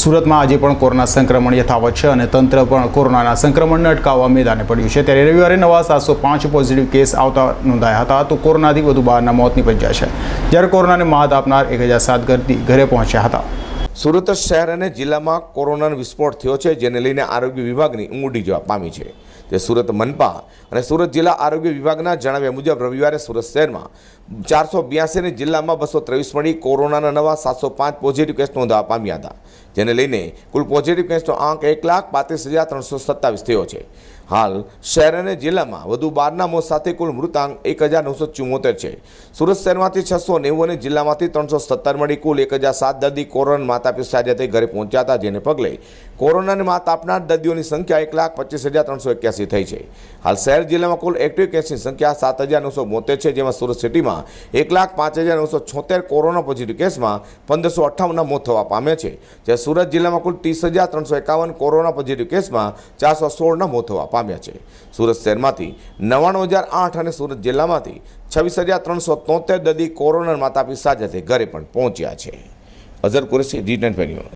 સુરતમાં આજે પણ કોરોના સંક્રમણ યથાવત છે અને તંત્ર પણ કોરોનાના સંક્રમણને અટકાવવા મેદાને પડ્યું છે. ત્યારે રવિવારે નવા સાતસો પાંચ પોઝિટિવ કેસ આવતા નોંધાયા હતા તો કોરોનાથી વધુ બહારના મોત નીપજ્યા છે. જ્યારે કોરોનાને માત આપનાર એક હજાર સાત દર્દી ઘરે પહોંચ્યા હતા. સુરત શહેર અને જિલ્લામાં કોરોનાનો વિસ્ફોટ થયો છે, જેને લઈને આરોગ્ય વિભાગની ઊંઘ જવા પામી છે. તે સુરત મનપા અને સુરત જિલ્લા આરોગ્ય વિભાગના જણાવ્યા મુજબ રવિવારે સુરત શહેરમાં ચારસો બ્યાસી જિલ્લામાં બસો ત્રેવીસ મળી કોરોનાના નવા સાતસો પાંચ પોઝિટિવ કેસ નોંધવા પામ્યા હતા. જેને લઈને કુલ પોઝિટિવ કેસનો આંક એક લાખ પાંત્રીસ હજાર ત્રણસો સત્તાવીસ થયો છે. હાલ શહેર અને જિલ્લામાં વધુ બારના મોત સાથે કુલ મૃતાંક એક હજાર નવસો ચુમ્મોતેર છે. સુરત શહેરમાંથી છસો નેવું અને જિલ્લામાંથી ત્રણસો સત્તર મળી કુલ એક હજાર સાત દર્દી કોરોના માતા પિતા ઘરે પહોંચ્યા હતા, જેને પગલે કોરોનાને માત આપનાર દર્દીઓની સંખ્યા એક લાખ પચીસ હજાર ત્રણસો એક્યાસી થઈ છે. હાલ શહેર જિલ્લામાં કુલ એક્ટિવ કેસની સંખ્યા સાત હજાર નવસો બોતેર છે, જેમાં સુરત સિટીમાં એક લાખ પાંચ હજાર નવસો છોતેર કોરોના પોઝિટિવ કેસમાં પંદરસો અઠ્ઠાવનના મોત થવા પામ્યા છે. જ્યારે સુરત જિલ્લામાં કુલ ત્રીસ હજાર ત્રણસો એકાવન કોરોના પોઝિટિવ કેસમાં ચારસો સોળના મોત થવા પામ્યા છે. સુરત શહેરમાંથી નવ્વાણું હજાર આઠ અને સુરત જિલ્લામાંથી છવ્વીસ હજાર ત્રણસો તોતેર દર્દી કોરોના માતા પિતા સાથે ઘરે પણ પહોંચ્યા છે. અઝર કુરેશી ટેન